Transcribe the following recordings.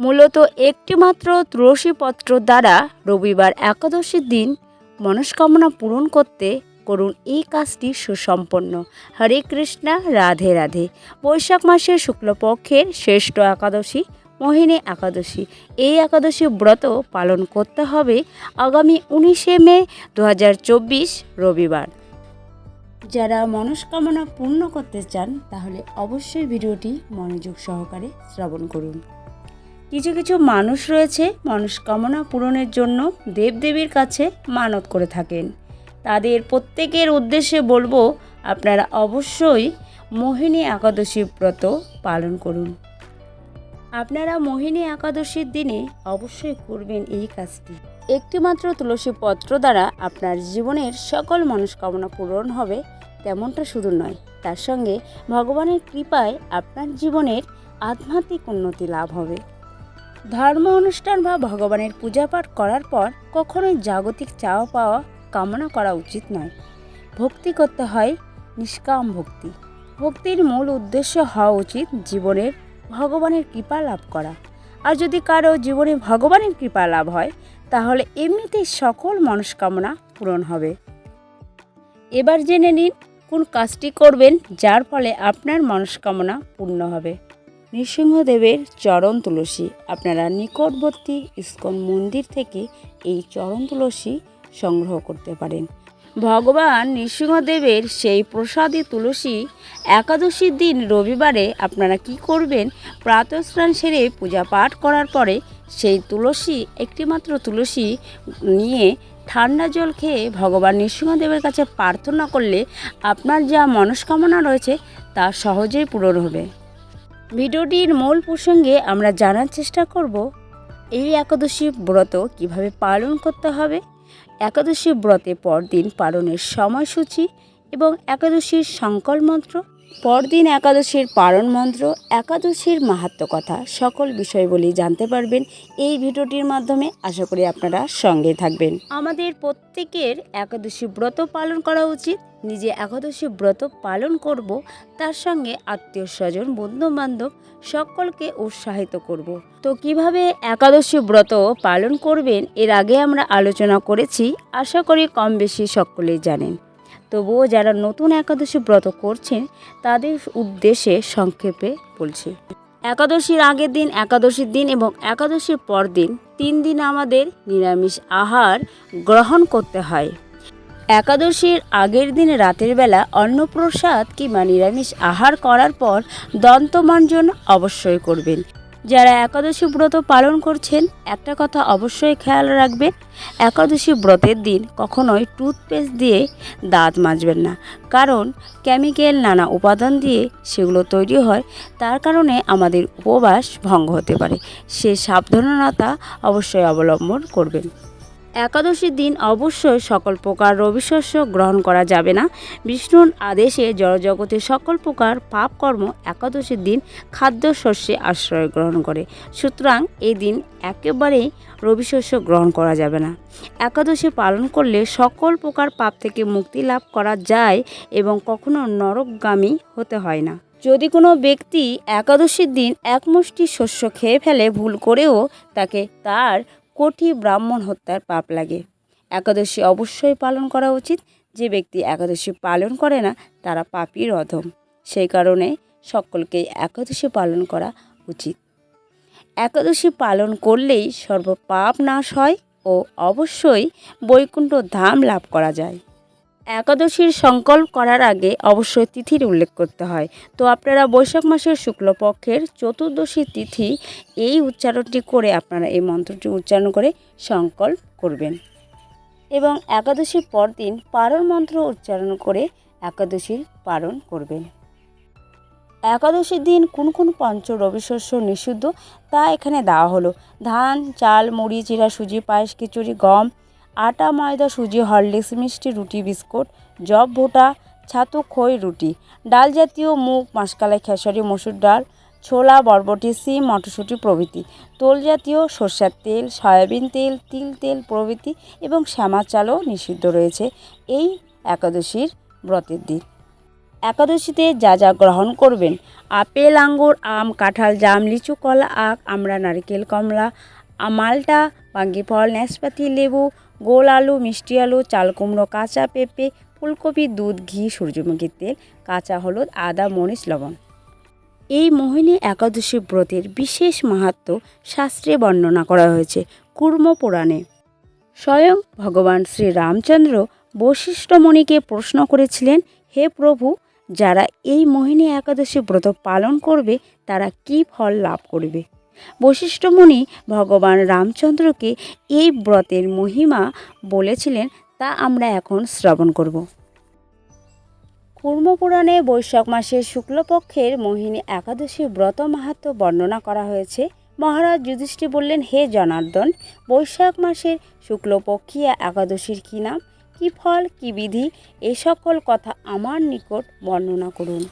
মূলত একটিমাত্র তুলসীপত্র দ্বারা রবিবার একাদশীর দিন মনস্কামনা পূরণ করতে করুন এই কাজটি সুসম্পন্ন। হরে কৃষ্ণা, রাধে রাধে। বৈশাখ মাসের শুক্লপক্ষের শ্রেষ্ঠ একাদশী, মোহিনী একাদশী। এই একাদশী ব্রত পালন করতে হবে আগামী উনিশে মে দু হাজার চব্বিশ রবিবার। যারা মনস্কামনা পূর্ণ করতে চান তাহলে অবশ্যই ভিডিওটি মনোযোগ সহকারে শ্রবণ করুন। কিছু কিছু মানুষ রয়েছে মনস্কামনা পূরণের জন্য দেবদেবীর কাছে মানত করে থাকেন। তাদের প্রত্যেকের উদ্দেশ্যে বলব, আপনারা অবশ্যই মোহিনী একাদশী ব্রত পালন করুন। আপনারা মোহিনী একাদশীর দিনে অবশ্যই করবেন এই কাজটি। একটিমাত্র তুলসী পত্র দ্বারা আপনার জীবনের সকল মনস্কামনা পূরণ হবে, তেমনটা শুধু নয়, তার সঙ্গে ভগবানের কৃপায় আপনার জীবনের আধ্যাত্মিক উন্নতি লাভ হবে। ধর্ম অনুষ্ঠান বা ভগবানের পূজাপাঠ করার পর কখনোই জাগতিক চাওয়া পাওয়া কামনা করা উচিত নয়। ভক্তি করতে হয় নিষ্কাম ভক্তি। ভক্তির মূল উদ্দেশ্য হওয়া উচিত জীবনের ভগবানের কৃপা লাভ করা। আর যদি কারও জীবনে ভগবানের কৃপা লাভ হয়, তাহলে এমনিতেই সকল মনস্কামনা পূরণ হবে। এবার জেনে নিন, কোন কাজটি করবেন, যার ফলে আপনার মনস্কামনা পূর্ণ হবে। নৃসিংহদেবের চরণ তুলসী। আপনারা নিকটবর্তী ইস্কন মন্দির থেকে এই চরণ তুলসী সংগ্রহ করতে পারেন। ভগবান নৃসিংহদেবের সেই প্রসাদী তুলসী একাদশীর দিন রবিবারে আপনারা কি করবেন? প্রাতঃস্নান সেরে পূজা পাঠ করার পরে সেই তুলসী, একটিমাত্র তুলসী নিয়ে ঠান্ডা জল খেয়ে ভগবান নৃসিংহদেবের কাছে প্রার্থনা করলে আপনার যা মনস্কামনা রয়েছে তা সহজেই পূরণ হবে। ভিডিওটির মূল প্রসঙ্গে আমরা জানার চেষ্টা করব, এই একাদশী ব্রত কীভাবে পালন করতে হবে, একাদশী ব্রতে পরদিন পালনের সময়সূচি এবং একাদশীর সংকল্প মন্ত্র, পরদিন একাদশীর পালন মন্ত্র, একাদশীর মাহাত্ম কথা, সকল বিষয়গুলি জানতে পারবেন এই ভিডিওটির মাধ্যমে। আশা করি আপনারা সঙ্গে থাকবেন। আমাদের প্রত্যেকের একাদশী ব্রত পালন করা উচিত। নিজে একাদশী ব্রত পালন করব, তার সঙ্গে আত্মীয় স্বজন বন্ধু বান্ধব সকলকে উৎসাহিত করব। তো কীভাবে একাদশী ব্রত পালন করবেন, এর আগে আমরা আলোচনা করেছি, আশা করি কম বেশি সকলেই জানেন। তবুও যারা নতুন একাদশী ব্রত করছেন, তাদের উদ্দেশ্যে সংক্ষেপে বলছি। একাদশীর আগের দিন, একাদশীর দিন এবং একাদশীর পর দিন তিন দিন আমাদের নিরামিষ আহার গ্রহণ করতে হয়। একাদশীর আগের দিন রাতের বেলা অন্নপ্রসাদ কিংবা নিরামিষ আহার করার পর দন্তমার্জন অবশ্যই করবেন। যারা একাদশী ব্রত পালন করছেন, একটা কথা অবশ্যই খেয়াল রাখবেন, একাদশী ব্রতের দিন কখনোই টুথপেস্ট দিয়ে দাঁত মাজবেন না। কারণ কেমিক্যাল নানা উপাদান দিয়ে সেগুলো তৈরি হয়, তার কারণে আমাদের উপবাস ভঙ্গ হতে পারে। সে সাবধানতা অবশ্যই অবলম্বন করবেন। একাদশীর দিন অবশ্যই সকল প্রকার রবিশস্য গ্রহণ করা যাবে না। বিষ্ণুর আদেশে জড়জগতের সকল প্রকার পাপ কর্ম একাদশীর দিন খাদ্যশস্যে আশ্রয় গ্রহণ করে। সুতরাং এই দিন একেবারেই রবিশস্য গ্রহণ করা যাবে না। একাদশী পালন করলে সকল প্রকার পাপ থেকে মুক্তি লাভ করা যায় এবং কখনো নরকগামী হতে হয় না। যদি কোনো ব্যক্তি একাদশীর দিন এক মুষ্টি শস্য খেয়ে ফেলে ভুল করেও তাকে তার কোটি ব্রাহ্মণ হত্যার পাপ লাগে। একাদশী অবশ্যই পালন করা উচিত। যে ব্যক্তি একাদশী পালন করে না, তারা পাপির অধম। সেই কারণে সকলকেই একাদশী পালন করা উচিত। একাদশী পালন করলেই সর্বপাপ নাশ হয় ও অবশ্যই বৈকুণ্ঠ ধাম লাভ করা যায়। একাদশীর সংকল্প করার আগে অবশ্যই তিথির উল্লেখ করতে হয়। তো আপনারা বৈশাখ মাসের শুক্লপক্ষের চতুর্দশী তিথি এই উচ্চারণটি করে আপনারা এই মন্ত্রটি উচ্চারণ করে সংকল্প করবেন। এবং একাদশীর পরদিন পারণ মন্ত্র উচ্চারণ করে একাদশীর পালন করবেন। একাদশীর দিন কোন কোন পঞ্চ রবিশস্য নিষিদ্ধ তা এখানে দেওয়া হলো। ধান, চাল, মুড়ি চিরা সুজি, পায়েস, খিচুড়ি, গম আটা, ময়দা, সুজি, হরলিক্স, মিষ্টি, রুটি, বিস্কুট জব ভোটা ছাতু, খই, রুটি, ডাল জাতীয় মুগ, মাসকালাই, খেসারি, মসুর ডাল, ছোলা, বরবটি, সিম, মটরশুঁটি প্রভৃতি, তোল জাতীয় সর্ষের তেল, সয়াবিন তেল, তিল তেল প্রভৃতি এবং শ্যামা চালও নিষিদ্ধ রয়েছে এই একাদশীর ব্রতের দিন। একাদশীতে যা যা গ্রহণ করবেন, আপেল, আঙ্গুর, আম, কাঁঠাল, জাম, লিচু, কলা, আখ আমরা নারকেল, কমলা মালটা, বাঙ্গি ফল, নাশপাতি, লেবু গোল আলু, মিষ্টি আলু, চাল কুমড়ো, কাঁচা পেঁপে, ফুলকপি, দুধ, ঘি সূর্যমুখীর তেল, কাঁচা হলুদ, আদা, মরিচ, লবণ। এই মোহিনী একাদশী ব্রতের বিশেষ মাহাত্ম শাস্ত্রে বর্ণনা করা হয়েছে কুর্ম পুরাণে। স্বয়ং ভগবান শ্রী রামচন্দ্র বশিষ্ঠ মুনিকে প্রশ্ন করেছিলেন, হে প্রভু, যারা এই মোহিনী একাদশী ব্রত পালন করবে, তারা কি ফল লাভ করবে? বশিষ্ঠ মুনি ভগবান রামচন্দ্রকে এই ব্রতের মহিমা বলেছিলেন, তা আমরা এখন শ্রবণ করব। কুর্মপুরাণে বৈশাখ মাসের শুক্লপক্ষের মোহিনী একাদশী ব্রত মাহাত্ম বর্ণনা করা হয়েছে। মহারাজ যুধিষ্ঠির বললেন, হে জনার্দন, বৈশাখ মাসের শুক্লপক্ষিয়া একাদশীর কী নাম? কী ফল, কী বিধি? এ সকল কথা আমার নিকট বর্ণনা করুন।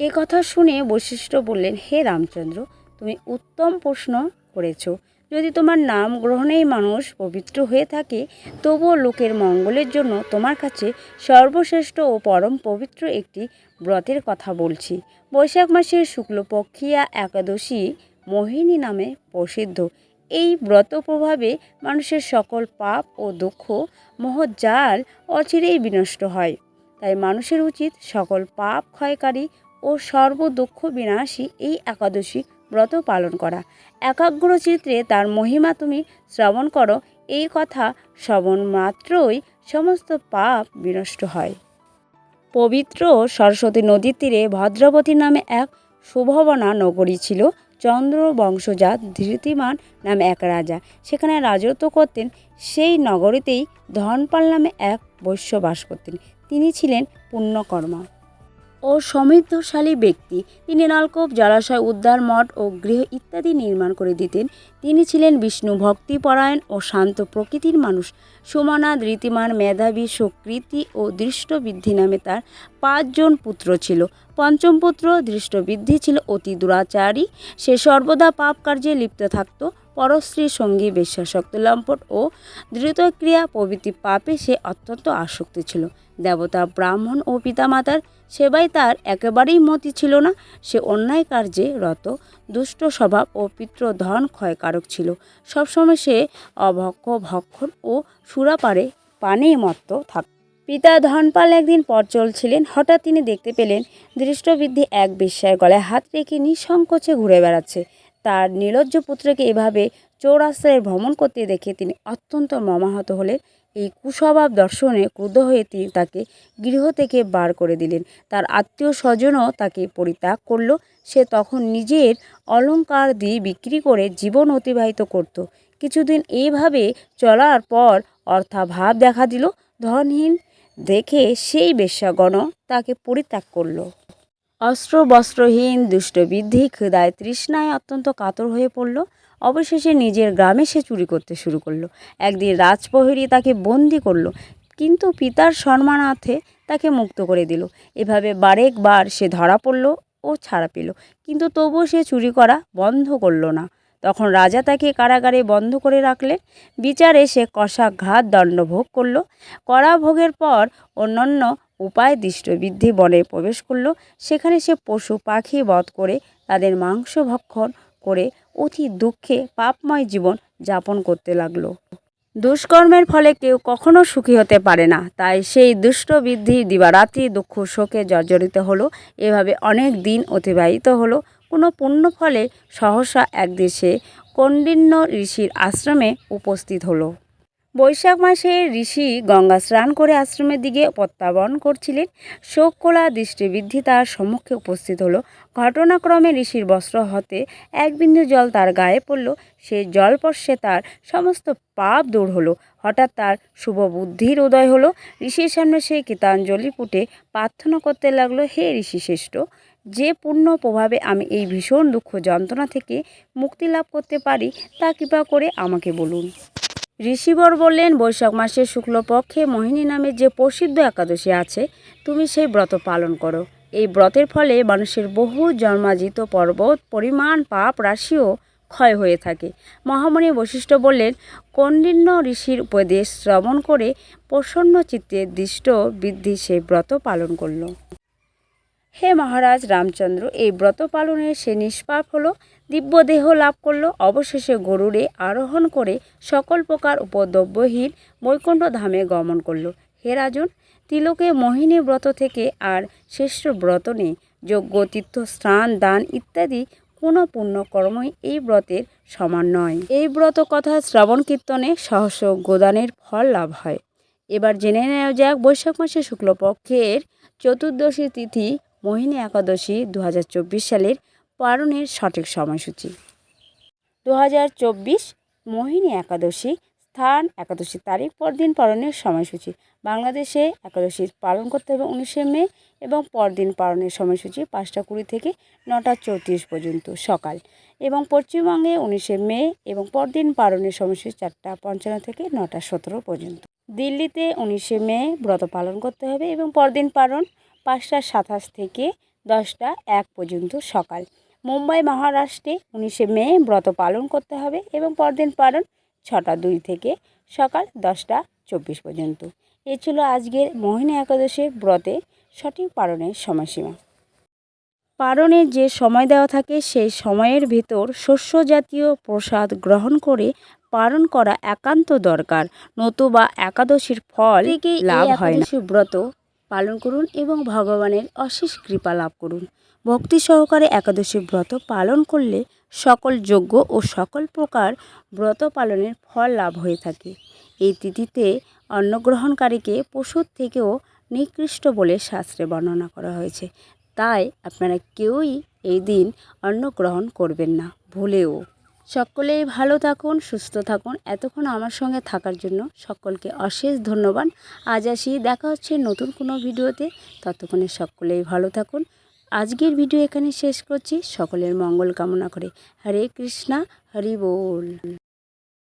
এ কথা শুনে বৈশিষ্ট্য বললেন, হে রামচন্দ্র তুমি উত্তম প্রশ্ন করেছ। যদি তোমার নাম গ্রহণেই মানুষ পবিত্র হয়ে থাকে, তবুও লোকের মঙ্গলের জন্য তোমার কাছে সর্বশ্রেষ্ঠ ও পরম পবিত্র একটি ব্রতের কথা বলছি। বৈশাখ মাসের শুক্লপক্ষিয়া একাদশী মোহিনী নামে প্রসিদ্ধ। এই ব্রত প্রভাবে মানুষের সকল পাপ ও দুঃখ মোহজাল অচিরেই বিনষ্ট হয়। তাই মানুষের উচিত সকল পাপ ক্ষয়কারী ও সর্ব দুঃখ বিনাশী এই একাদশী ব্রত পালন করা। একাগ্র চিত্রে তার মহিমা তুমি শ্রবণ করো। এই কথা শ্রবণ মাত্রই সমস্ত পাপ বিনষ্ট হয়। পবিত্র সরস্বতী নদীর তীরে ভদ্রবতী নামে এক শুভবনা নগরী ছিল। চন্দ্র বংশজাত ধৃতিমান নামে এক রাজা। সেখানে রাজত্ব করতেন। সেই নগরীতেই ধনপাল নামে এক বৈশ্য বাস করতেন। তিনি ছিলেন পুণ্যকর্মা। ও সমৃদ্ধশালী ব্যক্তি। তিনি নলকূপ, জলাশয় উদ্যান মঠ ও গৃহ ইত্যাদি নির্মাণ করে দিতেন। তিনি ছিলেন বিষ্ণু ভক্তিপরায়ণ ও শান্ত প্রকৃতির মানুষ। সুমনাথ রীতিমান মেধাবী সুকৃতি ও দৃষ্টবৃদ্ধি নামে তার পাঁচজন পুত্র ছিল। পঞ্চম পুত্র দৃষ্টবৃদ্ধি ছিল অতি দুরাচারী। সে সর্বদা পাপ কার্যে লিপ্ত থাকত। পরশ্রীর সঙ্গী বিশ্বাসক্ত লম্পট ও দ্রুতক্রিয়া প্রভৃতি পাপে সে অত্যন্ত আসক্ত ছিল। দেবতা, ব্রাহ্মণ ও পিতামাতার সেবায় তার একেবারেই মতি ছিল না। সে অন্যায় কার্যে রত, দুষ্ট স্বভাব ও পিতৃধন ক্ষয়কারক ছিল। সবসময় সে অভক্ষ, ভক্ষণ ও সুরাপারে পানে মত্ত থাক পিতা ধনপাল একদিন পর চলছিলেন। হঠাৎ তিনি দেখতে পেলেন দৃষ্টবৃদ্ধি এক বেশ্যার গলায় হাত রেখে নিঃসংকোচে ঘুরে বেড়াচ্ছে। তার নির্লজ্জ পুত্রকে এভাবে চৌরাস্তায় ভ্রমণ করতে দেখে তিনি অত্যন্ত মর্মাহত হলেন। এই কুস্বভাব দর্শনে ক্রুদ্ধ হয়ে তিনি তাকে গৃহ থেকে বার করে দিলেন। তার আত্মীয় স্বজনও তাকে পরিত্যাগ করল। সে তখন নিজের অলংকার দিয়ে বিক্রি করে জীবন অতিবাহিত করত। কিছুদিন এইভাবে চলার পর অর্থাভাব দেখা দিল। ধনহীন দেখে সেই বেশ্যাগণ তাকে পরিত্যাগ করল। অস্ত্র বস্ত্রহীন দুষ্টবৃদ্ধি ক্ষুদায় তৃষ্ণায় অত্যন্ত কাতর হয়ে পড়ল। অবশেষে নিজের গ্রামে সে চুরি করতে শুরু করল। একদিন রাজপ্রহরী তাকে বন্দি করল, কিন্তু পিতার সম্মানার্থে তাকে মুক্ত করে দিল। এভাবে বারেকবার সে ধরা পড়ল ও ছাড়া পেল, কিন্তু তবুও সে চুরি করা বন্ধ করল না। তখন রাজা তাকে কারাগারে বন্ধ করে রাখলেন। বিচারে সে কষাঘাত দণ্ড ভোগ করল। কড়া ভোগের পর অন্যান্য উপায় দৃষ্টবৃদ্ধি বনে প্রবেশ করল। সেখানে সে পশু পাখি বধ করে তাদের মাংস ভক্ষণ করে অতি দুঃখে পাপময় জীবন যাপন করতে লাগল। দুষ্কর্মের ফলে কেউ কখনো সুখী হতে পারে না। তাই সেই দুষ্ট বৃদ্ধি দিবারাত্রি দুঃখ শোকে জর্জরিত হলো। এভাবে অনেক দিন অতিবাহিত হলো। কোনো পুণ্য ফলে সহসা এক দেশে কণ্ডিন্য ঋষির আশ্রমে উপস্থিত হলো। বৈশাখ মাসে ঋষি গঙ্গা স্নান করে আশ্রমের দিকে প্রত্যাবর্তন করছিলেন। শোক কোলা দৃষ্টিবৃদ্ধি তার সম্মুখে উপস্থিত হলো। ঘটনাক্রমে ঋষির বস্ত্র হতে এক বিন্দু জল তার গায়ে পড়ল। সে জলপর্শে তার সমস্ত পাপ দূর হলো। হঠাৎ তার শুভ বুদ্ধির উদয় হলো। ঋষির সামনে সেই কীতাঞ্জলি পুটে প্রার্থনা করতে লাগল, হে ঋষি শ্রেষ্ঠ, যে পূর্ণ প্রভাবে আমি এই ভীষণ দুঃখ যন্ত্রণা থেকে মুক্তি লাভ করতে পারি, তা কৃপা করে আমাকে বলুন। ঋষিবর বললেন, বৈশাখ মাসের শুক্লপক্ষে মোহিনী নামে যে প্রসিদ্ধ একাদশী আছে, তুমি সেই ব্রত পালন করো। এই ব্রতের ফলে মানুষের বহু জন্মাজিত পর্বত, পরিমাণ, পাপ, রাশিও ক্ষয় হয়ে থাকে। মহামণি বশিষ্ঠ বললেন কণ্ডিন্য ঋষির উপদেশ শ্রবণ করে প্রসন্ন চিত্তে দৃষ্ট বৃদ্ধি সে ব্রত পালন করল। হে মহারাজ রামচন্দ্র, এই ব্রত পালনে সে নিষ্পাপ হলো। দিব্যদেহ লাভ করল। অবশেষে গরুড়ে আরোহণ করে সকল প্রকার উপদ্রব্যহীন বৈকুণ্ঠ ধামে গমন করল। হে রাজন, তিলকে মোহিনী ব্রত থেকে আর শ্রেষ্ঠ ব্রত নেই। যজ্ঞ, তীর্থ, স্নান, দান ইত্যাদি কোনো পুণ্য কর্মই এই ব্রতের সমান নয়। এই ব্রত কথা শ্রবণ কীর্তনে সহস্র গোদানের ফল লাভ হয়। এবার জেনে নেওয়া যাক বৈশাখ মাসে শুক্লপক্ষের চতুর্দশী তিথি, মোহিনী একাদশী দু হাজার চব্বিশ সালের পালনের সঠিক সময়সূচি। দু হাজার চব্বিশ মোহিনী একাদশী স্থান একাদশী তারিখ পরদিন পালনের সময়সূচি। বাংলাদেশে একাদশী পালন করতে হবে উনিশে মে এবং পরদিন পালনের সময়সূচি পাঁচটা কুড়ি থেকে নটা চৌত্রিশ পর্যন্ত সকাল এবং পশ্চিমবঙ্গে উনিশে মে এবং পরদিন পালনের সময়সূচি চারটা পঞ্চান্ন থেকে নটা সতেরো পর্যন্ত। দিল্লিতে উনিশে মে ব্রত পালন করতে হবে এবং পরদিন পালন পাঁচটা সাতাশ থেকে দশটা এক পর্যন্ত সকাল মুম্বাই মহারাষ্ট্রে উনিশে মে ব্রত পালন করতে হবে এবং পরদিন পালন ছটা দুই থেকে সকাল দশটা চব্বিশ পর্যন্ত। এ ছিল আজকের মোহিনী একাদশীর ব্রতে সঠিক পালনের সময়সীমা। পালনের যে সময় দেওয়া থাকে সেই সময়ের ভিতর শস্য জাতীয় প্রসাদ গ্রহণ করে পালন করা একান্ত দরকার নতুবা একাদশীর ফল লাভ হয় না। ব্রত পালন করুন এবং ভগবানের অশেষ কৃপা লাভ করুন। ভক্তি সহকারে একাদশী ব্রত পালন করলে সকল যোগ্য ও সকল প্রকার ব্রত পালনের ফল লাভ হয়ে থাকে। এই তিথিতে অন্নগ্রহণকারীকে পশুর থেকেও নিকৃষ্ট বলে শাস্ত্রে বর্ণনা করা হয়েছে। তাই আপনারা কেউই এই দিন অন্নগ্রহণ করবেন না, ভুলেও। সকলেই ভালো থাকুন, সুস্থ থাকুন। এতক্ষণ আমার সঙ্গে থাকার জন্য সকলকে অশেষ ধন্যবাদ। আজ আসি, দেখা হচ্ছে নতুন কোনো ভিডিওতে। ততক্ষণে সকলেই ভালো থাকুন আজকের ভিডিও এখানে শেষ করছি। সকলের মঙ্গল কামনা করে। হরে কৃষ্ণা হরি বল।